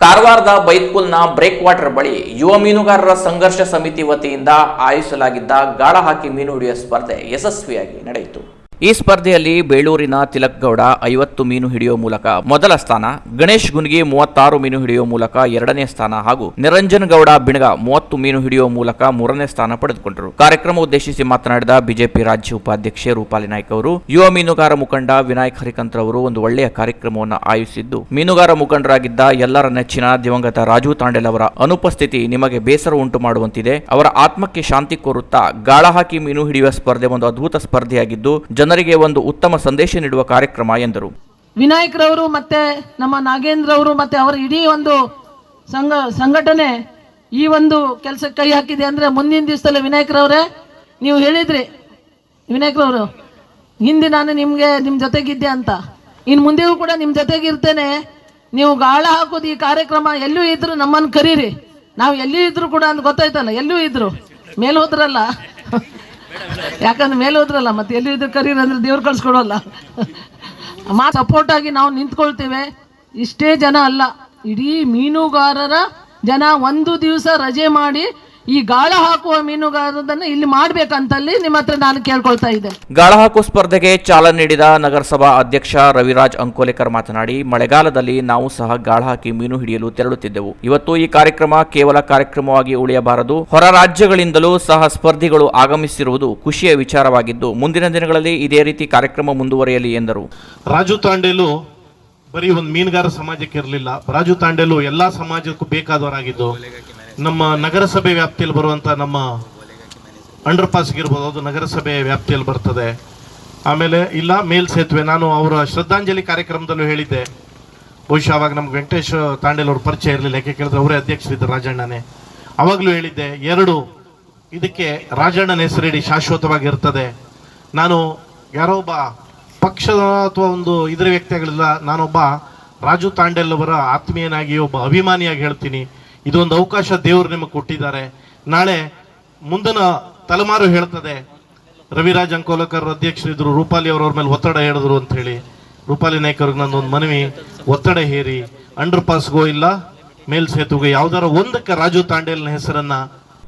ಕಾರವಾರದ ಬೈತ್ಕುಲ್ನ break water ಬಳಿ ಯುವ ಮೀನುಗಾರರ ಸಂಘರ್ಷ ಸಮಿತಿ ವತಿಯಿಂದ ಆಯೋಜಿಸಲಾಗಿದ್ದ ಗಾಳ ಹಾಕಿ ಮೀನು ಹಿಡಿಯುವ ಸ್ಪರ್ಧೆ ಯಶಸ್ವಿಯಾಗಿ ನಡೆಯಿತು. ಈ ಸ್ಪರ್ಧೆಯಲ್ಲಿ ಬೇಳೂರಿನ ತಿಲಕ್ ಗೌಡ ಐವತ್ತು ಮೀನು ಹಿಡಿಯುವ ಮೂಲಕ ಮೊದಲ ಸ್ಥಾನ, ಗಣೇಶ್ ಗುನ್ಗಿ ಮೂವತ್ತಾರು ಮೀನು ಹಿಡಿಯುವ ಮೂಲಕ ಎರಡನೇ ಸ್ಥಾನ ಹಾಗೂ ನಿರಂಜನ್ ಗೌಡ ಬಿಣಗ ಮೂವತ್ತು ಮೀನು ಹಿಡಿಯುವ ಮೂಲಕ ಮೂರನೇ ಸ್ಥಾನ ಪಡೆದುಕೊಂಡರು. ಕಾರ್ಯಕ್ರಮ ಉದ್ದೇಶಿಸಿ ಮಾತನಾಡಿದ ಬಿಜೆಪಿ ರಾಜ್ಯ ಉಪಾಧ್ಯಕ್ಷೆ ರೂಪಾಲಿ ನಾಯ್ಕ ಅವರು, ಯುವ ಮೀನುಗಾರ ಮುಖಂಡ ವಿನಾಯಕ್ ಹರಿಕಂತ್ರ ಅವರು ಒಂದು ಒಳ್ಳೆಯ ಕಾರ್ಯಕ್ರಮವನ್ನು ಆಯೋಜಿಸಿದ್ದು. ಮೀನುಗಾರ ಮುಖಂಡರಾಗಿದ್ದ ಎಲ್ಲರ ನೆಚ್ಚಿನ ದಿವಂಗತ ರಾಜು ತಾಂಡೆಲ್ ಅವರ ಅನುಪಸ್ಥಿತಿ ನಿಮಗೆ ಬೇಸರ ಉಂಟು ಮಾಡುವಂತಿದೆ. ಅವರ ಆತ್ಮಕ್ಕೆ ಶಾಂತಿ ಕೋರುತ್ತಾ ಗಾಳ ಹಾಕಿ ಮೀನು ಹಿಡಿಯುವ ಸ್ಪರ್ಧೆ ಒಂದು ಅದ್ಭುತ ಸ್ಪರ್ಧೆಯಾಗಿದ್ದು ಜನರಿಗೆ ಒಂದು ಉತ್ತಮ ಸಂದೇಶ ನೀಡುವ ಕಾರ್ಯಕ್ರಮ ಎಂದರು. ವಿನಾಯಕರವರು ಮತ್ತೆ ನಮ್ಮ ನಾಗೇಂದ್ರ ಅವರು ಮತ್ತೆ ಅವರ ಇಡೀ ಒಂದು ಸಂಘ, ಸಂಘಟನೆ ಈ ಒಂದು ಕೆಲಸಕ್ಕೆ ಕೈ ಹಾಕಿದೆ ಅಂದ್ರೆ ಮುಂದಿನ ದಿವಸದಲ್ಲಿ ವಿನಾಯಕ್ರವರೇ, ನೀವು ಹೇಳಿದ್ರಿ. ವಿನಾಯಕರವರು, ಹಿಂದೆ ನಾನು ನಿಮಗೆ ನಿಮ್ಮ ಜೊತೆಗಿದ್ದೆ ಅಂತ. ಇನ್ನು ಮುಂದೆಯೂ ಕೂಡ ನಿಮ್ಮ ಜೊತೆಗಿರ್ತೇನೆ. ನೀವು ಗಾಳ ಹಾಕೋದು ಈ ಕಾರ್ಯಕ್ರಮ ಎಲ್ಲೂ ಇದ್ರು ನಮ್ಮನ್ನು ಕರೀರಿ. ನಾವು ಎಲ್ಲಿ ಇದ್ರು ಕೂಡ ಅಂತ ಗೊತ್ತಾಯ್ತಲ್ಲ ಎಲ್ಲೂ ಇದ್ರು. ಮೇಲೆ ಹೋದ್ರಲ್ಲ. ಯಾಕಂದ್ರೆ ಮೇಲೆ ಹೋದ್ರಲ್ಲ, ಮತ್ತೆ ಎಲ್ಲಿ ಇದ್ರು ಕರೀರ್ ಅಂದ್ರೆ ದೇವ್ರು ಕಳ್ಸ್ಕೊಡೋಲ್ಲ. ಮಾ ಸಪೋರ್ಟ್ ಆಗಿ ನಾವು ನಿಂತ್ಕೊಳ್ತೇವೆ. ಇಷ್ಟೇ ಜನ ಅಲ್ಲ, ಇಡೀ ಮೀನುಗಾರರ ಜನ ಒಂದು ದಿವಸ ರಜೆ ಮಾಡಿ ಈ ಗಾಳ ಹಾಕುವ ಮೀನುಗಾರರನ್ನು ಇಲ್ಲಿ ಮಾಡ್ಬೇಕಂತಲ್ಲಿ ನಿಮ್ಮ ಹತ್ರ ನಾನು ಕೇಳ್ಕೊಳ್ತಾ ಇದ್ದೆ. ಗಾಳ ಹಾಕುವ ಸ್ಪರ್ಧೆಗೆ ಚಾಲನೆ ನೀಡಿದ ನಗರಸಭಾ ಅಧ್ಯಕ್ಷ ರವಿರಾಜ್ ಅಂಕೋಲೇಕರ್ ಮಾತನಾಡಿ ಮಳೆಗಾಲದಲ್ಲಿ ನಾವು ಸಹ ಗಾಳ ಹಾಕಿ ಮೀನು ಹಿಡಿಯಲು ತೆರಳುತ್ತಿದ್ದೆವು. ಇವತ್ತು ಈ ಕಾರ್ಯಕ್ರಮ ಕೇವಲ ಕಾರ್ಯಕ್ರಮವಾಗಿ ಉಳಿಯಬಾರದು. ಹೊರ ರಾಜ್ಯಗಳಿಂದಲೂ ಸಹ ಸ್ಪರ್ಧಿಗಳು ಆಗಮಿಸಿರುವುದು ಖುಷಿಯ ವಿಚಾರವಾಗಿದ್ದು ಮುಂದಿನ ದಿನಗಳಲ್ಲಿ ಇದೇ ರೀತಿ ಕಾರ್ಯಕ್ರಮ ಮುಂದುವರಿಯಲಿ ಎಂದರು. ರಾಜು ತಾಂಡೇಲು ಬರೀ ಒಂದು ಮೀನುಗಾರ ಸಮಾಜಕ್ಕೆ ಇರಲಿಲ್ಲ. ರಾಜು ತಾಂಡೇಲು ಎಲ್ಲಾ ಸಮಾಜಕ್ಕೂ ಬೇಕಾದವರಾಗಿದ್ದು ನಮ್ಮ ನಗರಸಭೆ ವ್ಯಾಪ್ತಿಯಲ್ಲಿ ಬರುವಂಥ ನಮ್ಮ ಅಂಡರ್ ಪಾಸ್ಗೆ ಇರ್ಬೋದು, ಅದು ನಗರಸಭೆ ವ್ಯಾಪ್ತಿಯಲ್ಲಿ ಬರ್ತದೆ. ಆಮೇಲೆ ಇಲ್ಲ, ಮೇಲ್ ಸೇತುವೆ. ನಾನು ಅವರ ಶ್ರದ್ಧಾಂಜಲಿ ಕಾರ್ಯಕ್ರಮದಲ್ಲೂ ಹೇಳಿದ್ದೆ. ಬಹುಶಃ ಅವಾಗ ನಮ್ಗೆ ವೆಂಕಟೇಶ್ ತಾಂಡೇಲ್ ಅವ್ರ ಪರಿಚಯ ಇರಲಿಲ್ಲ, ಯಾಕೆ ಕೇಳಿದ್ರೆ ಅವರೇ ಅಧ್ಯಕ್ಷರಿದ್ದರು ರಾಜಣ್ಣನೇ. ಅವಾಗಲೂ ಹೇಳಿದ್ದೆ, ಎರಡು, ಇದಕ್ಕೆ ರಾಜಣ್ಣನ ಹೆಸರಿಡಿ ಶಾಶ್ವತವಾಗಿರ್ತದೆ. ನಾನು ಯಾರೋ ಒಬ್ಬ ಪಕ್ಷದ ಅಥವಾ ಒಂದು ಇದರ ವ್ಯಕ್ತಿಗಳಿಲ್ಲ ನಾನೊಬ್ಬ ರಾಜು ತಾಂಡೆಲ್ ಅವರ ಆತ್ಮೀಯನಾಗಿ ಒಬ್ಬ ಅಭಿಮಾನಿಯಾಗಿ ಹೇಳ್ತೀನಿ. ಇದೊಂದು ಅವಕಾಶ ದೇವರು ನಿಮಗೆ ಕೊಟ್ಟಿದ್ದಾರೆ. ನಾಳೆ ಮುಂದಿನ ತಲೆಮಾರು ಹೇಳ್ತದೆ, ರವಿರಾಜ್ ಅಂಕೋಲಕರ್ ಅಧ್ಯಕ್ಷರಿದ್ದರು ರೂಪಾಲಿ ಅವರವ್ರ ಮೇಲೆ ಒತ್ತಡ ಹೇಳಿದ್ರು ಅಂತ ಹೇಳಿ. ರೂಪಾಲಿ ನಾಯ್ಕ ಅವ್ರಿಗೆ ಒಂದು ಮನವಿ, ಒತ್ತಡ ಹೇರಿ. ಅಂಡರ್ ಪಾಸ್ಗೋ ಇಲ್ಲ ಮೇಲ್ ಸೇತುವೆಗೆ ಯಾವ್ದಾರ ಒಂದಕ್ಕೆ ರಾಜು ತಾಂಡೇಲ್ನ ಹೆಸರನ್ನ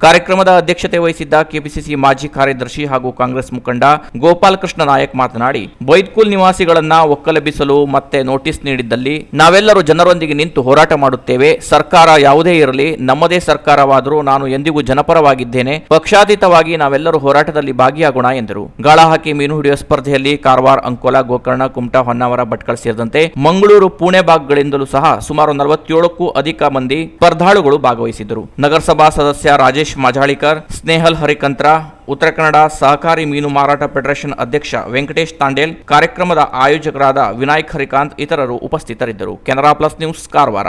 ಕಾರ್ಯಕ್ರಮದ ಅಧ್ಯಕ್ಷತೆ ವಹಿಸಿದ್ದ ಕೆಪಿಸಿಸಿ ಮಾಜಿ ಕಾರ್ಯದರ್ಶಿ ಹಾಗೂ ಕಾಂಗ್ರೆಸ್ ಮುಖಂಡ ಗೋಪಾಲಕೃಷ್ಣ ನಾಯಕ್ ಮಾತನಾಡಿ, ಬೈದ್ಕುಲ್ ನಿವಾಸಿಗಳನ್ನ ಒಕ್ಕಲೆಬ್ಬಿಸಲು ಮತ್ತೆ ನೋಟಿಸ್ ನೀಡಿದ್ದಲ್ಲಿ ನಾವೆಲ್ಲರೂ ಜನರೊಂದಿಗೆ ನಿಂತು ಹೋರಾಟ ಮಾಡುತ್ತೇವೆ, ಸರ್ಕಾರ ಯಾವುದೇ ಇರಲಿ, ನಮ್ಮದೇ ಸರ್ಕಾರವಾದರೂ ನಾನು ಎಂದಿಗೂ ಜನಪರವಾಗಿದ್ದೇನೆ, ಪಕ್ಷಾತೀತವಾಗಿ ನಾವೆಲ್ಲರೂ ಹೋರಾಟದಲ್ಲಿ ಭಾಗಿಯಾಗೋಣ ಎಂದರು. ಗಾಳ ಹಾಕಿ ಮೀನು ಹಿಡಿಯುವ ಸ್ಪರ್ಧೆಯಲ್ಲಿ ಕಾರವಾರ, ಅಂಕೋಲಾ, ಗೋಕರ್ಣ, ಕುಮಟಾ, ಹೊನ್ನಾವರ, ಭಟ್ಕಳ ಸೇರಿದಂತೆ ಮಂಗಳೂರು, ಪುಣೆ ಭಾಗಗಳಿಂದಲೂ ಸಹ ಸುಮಾರು ನಲವತ್ತೇಳಕ್ಕೂ ಅಧಿಕ ಮಂದಿ ಸ್ಪರ್ಧಾಳುಗಳು ಭಾಗವಹಿಸಿದ್ದರು. ನಗರಸಭಾ ಸದಸ್ಯ ರಾಜೇಶ್ ಮಾಜಾಳಿಕರ್, ಸ್ನೇಹಲ್ ಹರಿಕಂತ್ರ, ಉತ್ತರ ಕನ್ನಡ ಸಹಕಾರಿ ಮೀನು ಮಾರಾಟ ಫೆಡರೇಷನ್ ಅಧ್ಯಕ್ಷ ವೆಂಕಟೇಶ್ ತಾಂಡೇಲ್, ಕಾರ್ಯಕ್ರಮದ ಆಯೋಜಕರಾದ ವಿನಾಯಕ್ ಹರಿಕಾಂತ್, ಇತರರು ಉಪಸ್ಥಿತರಿದ್ದರು. Canara plus news, Karwar.